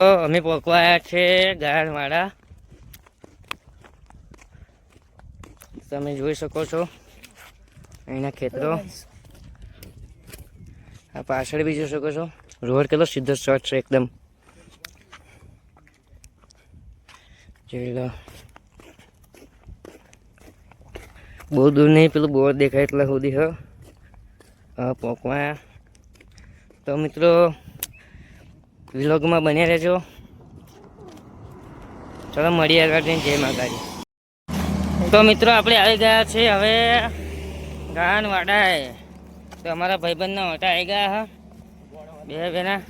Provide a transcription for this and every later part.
અમે પકવાયા છે ગાયણવાડા તમે જોઈ શકો છો અહીંના ખેતરો. આ પાછળ બી જોઈ શકો છો. રોડ કેટલો સીધો શોર્ટ છે એકદમ. જોઈ લો. બહુ દૂર નહીં, પેલું બોર દેખાય એટલા સુધી, હ. પોકવાયા તો મિત્રો વિલોગમાં બન્યા રહેજો. ચલો, મળીએ આગળ જય માતાજી. તો મિત્રો, આપણે આવી ગયા છે હવે ગાનવાડાએ તો અમારા ભાઈબંધના ઓટા આવી ગયા, હા. બે બેના.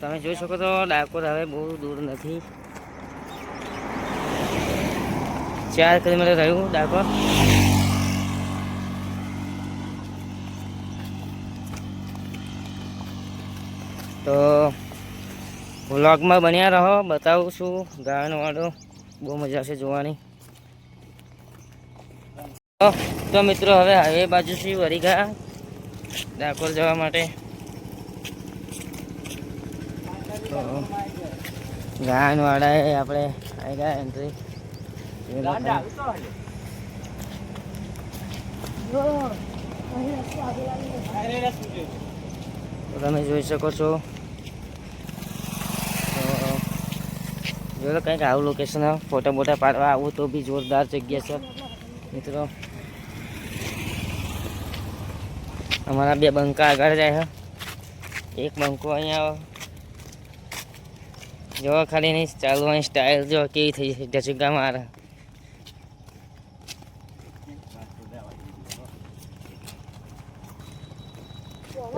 તમે જોઈ શકો તો ડાકોર હવે બહુ દૂર નથી. ચાર કિલોમીટર રહ્યું ડાકોર તો વ્લોગમાં બન્યા રહો બતાવું છું ગાયણવાડો બહુ મજા આવશે જોવાની. તો મિત્રો હવે હાઈવે બાજુથી વરી ગયા ડાકોર જવા માટે. ગાયનવાળા એ આપણે આવી ગયા. એન્ટ્રી તમે જોઈ શકો છો તો જો કંઈક આવું લોકેશન ફોટા બોટા પાડવા આવું તો બી જોરદાર જગ્યા છે. મિત્રો, અમારા બે બંકા આગળ જાય છે એક બંકો અહીંયા જો ખાલી નહીં ચાલવાની સ્ટાઇલ જો કેવી થઈ છે ઢચુકા મારા.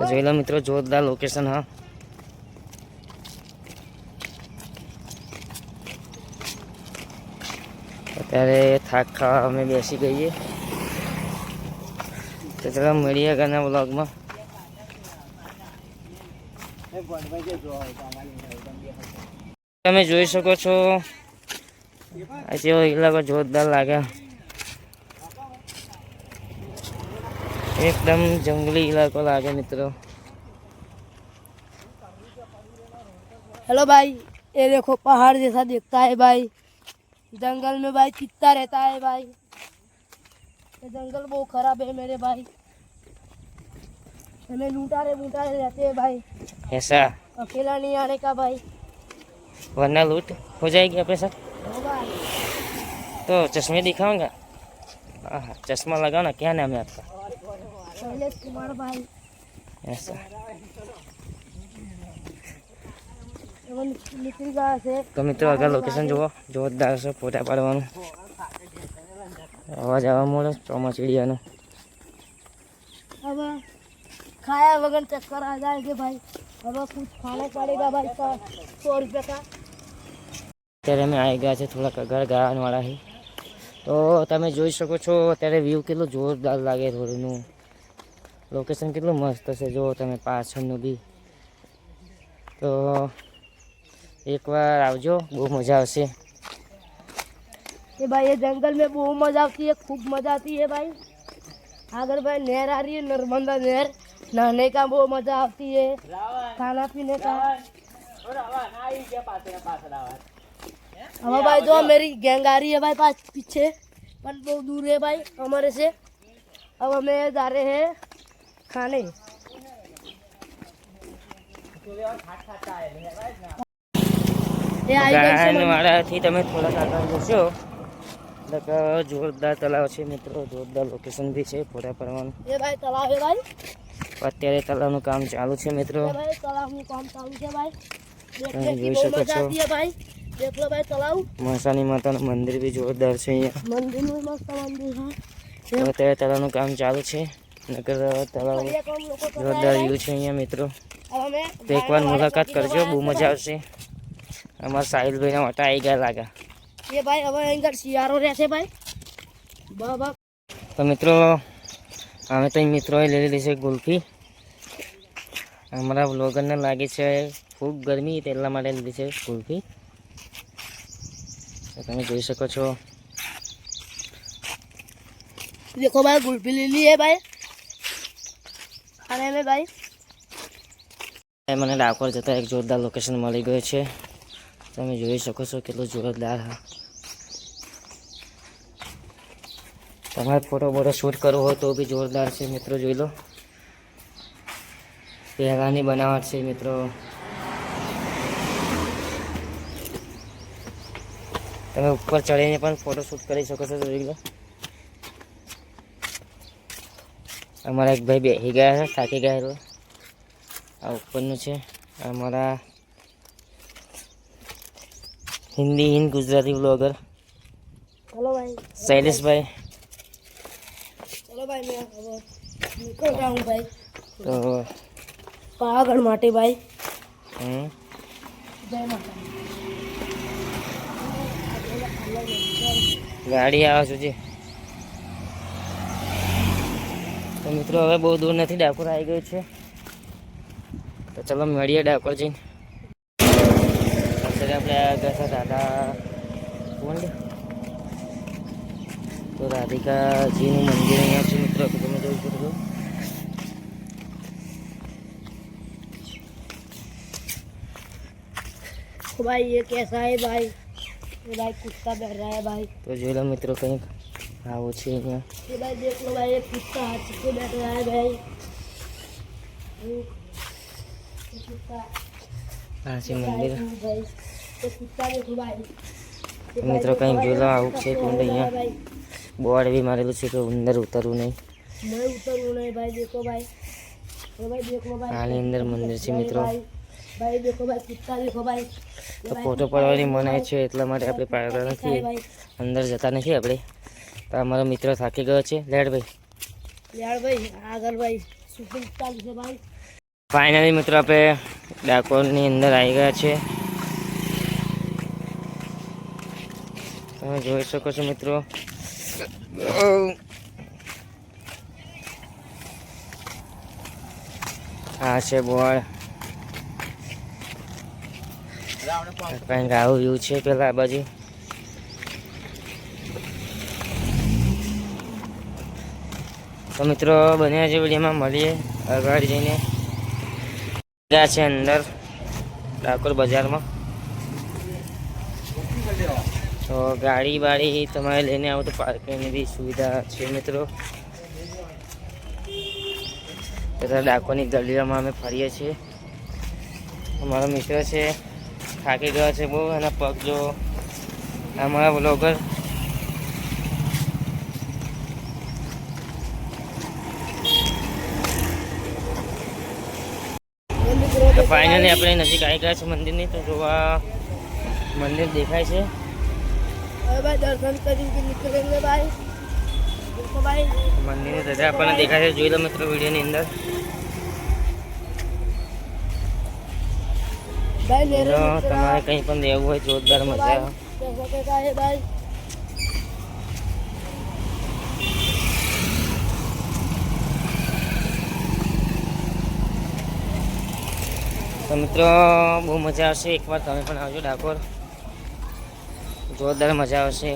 જોઈ લો મિત્રો, જોરદાર લોકેશન હા. અત્યારે થાક ખાવા અમે બેસી ગઈએ તો ચલો મળીએ આગળના વ્લોગમાં તમે જોઈ શકો છો આ જેવો ઇલાકો જોરદાર લાગે एकदम जंगली इलाको लागे मित्रों हेलो भाई ये देखो पहाड़ जैसा दिखता है भाई जंगल में भाई चित्ता रहता है भाई। ये जंगल बहुत खराब है मेरे भाई। हमें लूटारे लूटारे रहते हैं भाई। ऐसा? अकेला नहीं आने का भाई। वरना लूट हो जाएगी अपने साथ। तो चश्मे दिखाऊँगा? चश्मा लगाओ ना क्या नाम है आपका? शैलेश कुमार भाई। ऐसा। तो मित्र आगे लोकेशन जो जोरदार से फोटा पड़वा आवाज़ आवा मोड़ चौमा चिड़िया ने खाया वगन चक्कर आ जाएगी भाई अब कुछ खाना पड़ेगा भाई सौ रुपये का अतरे मैं आई गया थोड़ा गा गाने वाला है तो ते जी सको अतर व्यू के जोरदार लगे थोड़ी नु लोकेशन के मस्त से जो ते पाचड़ू भी तो એકવાર આવજો બહુ મજા આવશે ये भाई ये जंगल में बहुत मजा आती है खूब मजा आती है भाई अगर भाई नहर आ रही है नर्मदा नहर नहाने का बहुत मजा आती है खाना पीने का अब भाई जो मेरी गैंग आ रही है भाई पास पीछे पर बहुत दूर है भाई हमारे से अब हमें जा रहे हैं खाने મારાથી તમે થોડાક આગળ જશો જોરદાર તલાવ છે મિત્રો જોરદાર લોકેશન બી છે ફોટા ફરવાનું અત્યારે તલાવનું કામ ચાલુ છે મિત્રો. તમે જોઈ શકો છો. મસાની માતાનું મંદિર બી જોરદાર છે અહીંયા. અત્યારે તલાવનું કામ ચાલુ છે. નગર તળાવ જોરદાર વ્યૂ છે અહીંયા મિત્રો. એકવાર મુલાકાત કરજો બહુ મજા આવશે. અમારા સાહિલભાઈના મોટા આવી ગયા લાગે. એ ભાઈ હવે અહીંયા શિયાળો રહેશે ભાઈ. બા તો મિત્રો અમે તો મિત્રોએ લઈ લીધી છે ગુલ્ફી. અમારા વ્લોગરને લાગે છે ખૂબ ગરમી એટલા માટે લીધી છે ગુલ્ફી. તમે જોઈ શકો છો. દેખો ભાઈ ગુલ્ફી લીધી હે ભાઈ. અને ભાઈ? મને ડાકોર જતા એક જોરદાર લોકેશન મળી ગયું છે. તમે જોઈ શકો છો કેટલો જોરદાર હા તમારે ફોટો બોટો શૂટ કરવો હોય તો બી જોરદાર છે મિત્રો, જોઈ લો. પહેલાંની બનાવટ છે મિત્રો. તમે ઉપર ચડીને પણ ફોટો શૂટ કરી શકો છો, જોઈ લો. અમારા એક ભાઈ બેસી ગયા છે, થાકી ગયા આ ઉપરનું છે, અમારા હિન્દી હિન્દ ગુજરાતી બ્લોગર ચલો ભાઈ શૈલેષભાઈ ચલો ભાઈ નીકળ રહા ભાઈ તો પાવાગઢ માટે ભાઈ હમ જય માતા ગાડી આવે સુધી તો મિત્રો હવે બહુ દૂર નથી ડાકોર આવી ગયું છે. તો ચાલો મળીએ ડાકોર જઈને. ગયા હતા દાદા કુંડ તો રાધિકાજીનું મંદિર અહીંયા છે મિત્રો તો તમે જોઈ શકો છો तो भाई ये कैसा है भाई ये भाई कुत्ता बैठ रहा है भाई તો જોઈ લો મિત્રો કંઈક આવું છે અહીંયા ये भाई देख लो भाई ये कुत्ता हाथी पे बैठ रहा है भाई ये कुत्ता આ છે મિત્રો કંઈ જોઈ આવું છે કે અહીંયા બોર્ડ બી મારેલું છે કે અંદર ઉતરવું નહીં. ઉતરવું આની અંદર મંદિર છે મિત્રો. ફોટો પાડવાની મનાય છે, એટલા માટે આપણે પાડતા નથી. અંદર જતા નથી આપણે. તો અમારો મિત્ર થાકી ગયો છે, લેડભાઈ. લેડભાઈ આગળ ભાઈ સુખી ફાઇનલી મિત્રો આપણે ડાકોરની અંદર આવી ગયા છે. તમે જોઈ શકો છો મિત્રો. આ છે બોળ કંઈક આવું વ્યૂ છે પેલા બાજુ? તો મિત્રો, બન્યા છે વિડીયોમાં મળીએ આગળ જઈને. ગયા છે અંદર ડાકોર બજારમાં. તો ગાડી વાડી તમારે લઈને આવો તો પાર્કિંગની બી સુવિધા છે મિત્રો. બધા ડાકોની ગલીઓમાં અમે ફરીએ છીએ. અમારો મિત્ર છે, થાકી ગયો છે બહુ, એના પગ જો અમારા બ્લોગર તો ફાઇનલી આપણે નજીક આવી ગયા છે મંદિરની, તો જોવા મંદિર દેખાય છે. હવે ભાઈ? દર્શન કરીને નીકળેંગે ભાઈ જોઈ લો મિત્રો વિડીયોની અંદર. તમારે કંઈ પણ દેવું હોય જોરદાર મજા આવે. તો મિત્રો બહુ મજા આવશે. એકવાર તમે પણ આવજો ડાકોર. જોરદાર મજા આવશે.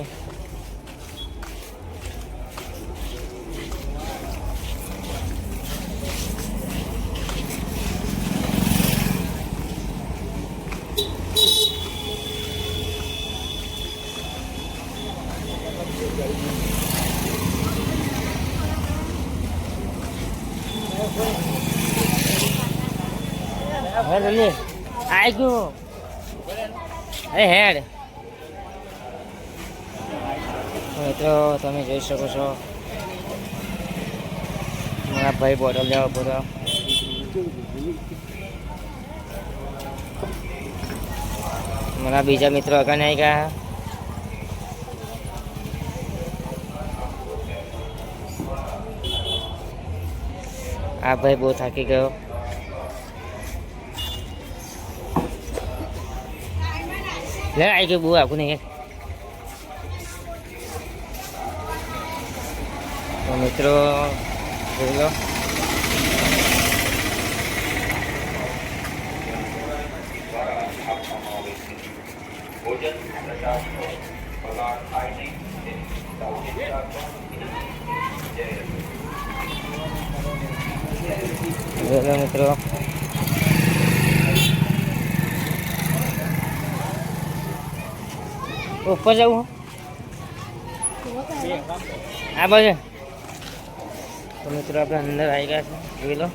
હેડ આઈ ગયો અરે હેડ. મિત્રો, તમે જોઈ શકો છો. મારા ભાઈ બોટલ લેવા બધા મારા બીજા મિત્રો આગળ નહીં ગયા. આ ભાઈ બહુ થાકી ગયો. લે આવી ગયું બહુ આખું નહીં. તો મિત્રો જોઈ લો જોઈ લો મિત્રો ઉપર જવું આ બાજુ તો મિત્રો આપણે અંદર આવી ગયા છે જોઈ લો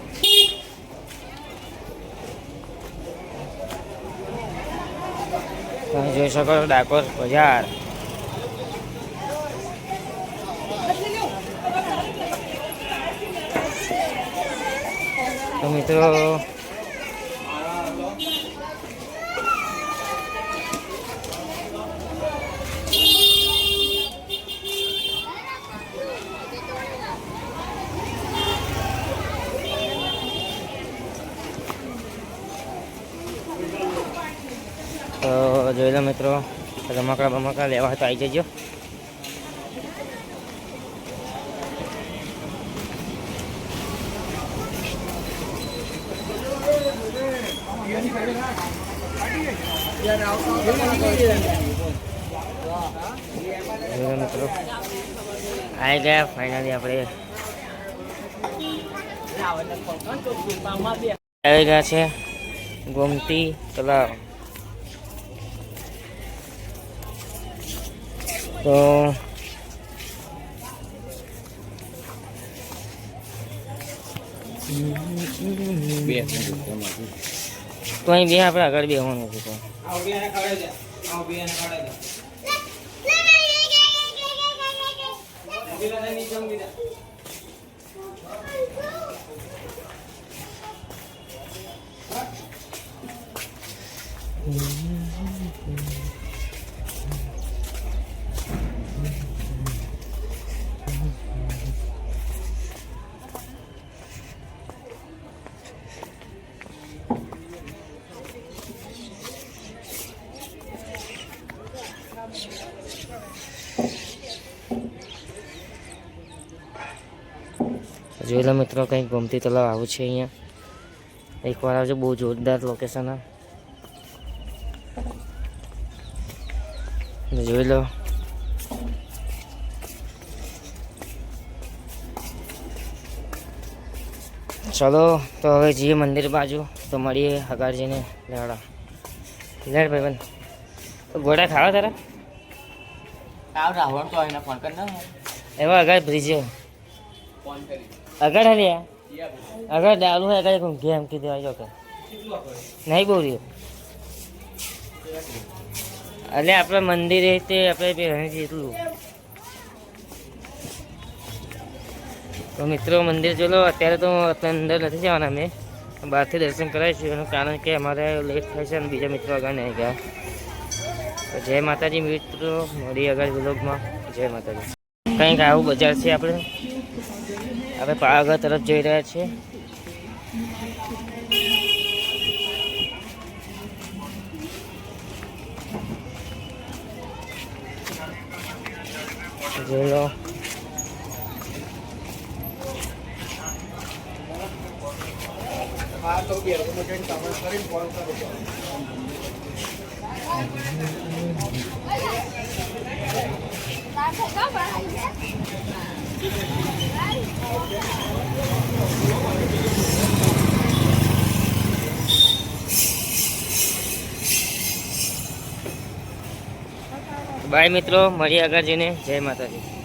તમે જોઈ શકો છો ડાકોર બજાર તો મિત્રો તો જોઈ લો મિત્રો રમકડા બમકડા લેવા હોય તો આવી જજો જોઈ લો મિત્રો આવી ગયા ફાઇનલી આપણે આવી ગયા છે ગોમતી તલાવ તો તો અહીં બે આપણે આગળ બેસવાનું છે તો જોઈ લો મિત્રો કંઈક ગમતી તલાવ આવું છે અહીંયા. એકવાર આવજો બહુ જોરદાર લોકેશન આ. જોઈ લો. ચલો તો હવે જઈએ મંદિર બાજુ. તો મળીએ હગારજીને લેવડા. લેડ ભાઈ તો ગોળા ખાવા તારા? આવ રાવણ તો એને ફોન કર ને એવા બ્રિજ અગાડ હાલી અગર ડાલુ હે અગર કોણ ગેમ કી દેવા જો કે. નહીં રહ્યું એટલે આપણે મંદિરે તે આપણે અહીંથી એટલું તો મિત્રો, મંદિર ચલો અત્યારે તો અંદર નથી જવાના અમે. બહારથી દર્શન કરાવીશું, એનું કારણ કે અમારે લેટ થાય છે અને બીજા મિત્રો આગળ નહીં ગયા. તો જય માતાજી મિત્રો મળી આગળ વ્લોગમાં જય માતાજી. કંઈક આવું બજાર છે આપણે? આપણે પાવાગઢ તરફ જઈ રહ્યા છીએ. જોઈ લો. બાય મિત્રો મળીએ આગળ જઈને. જય માતાજી.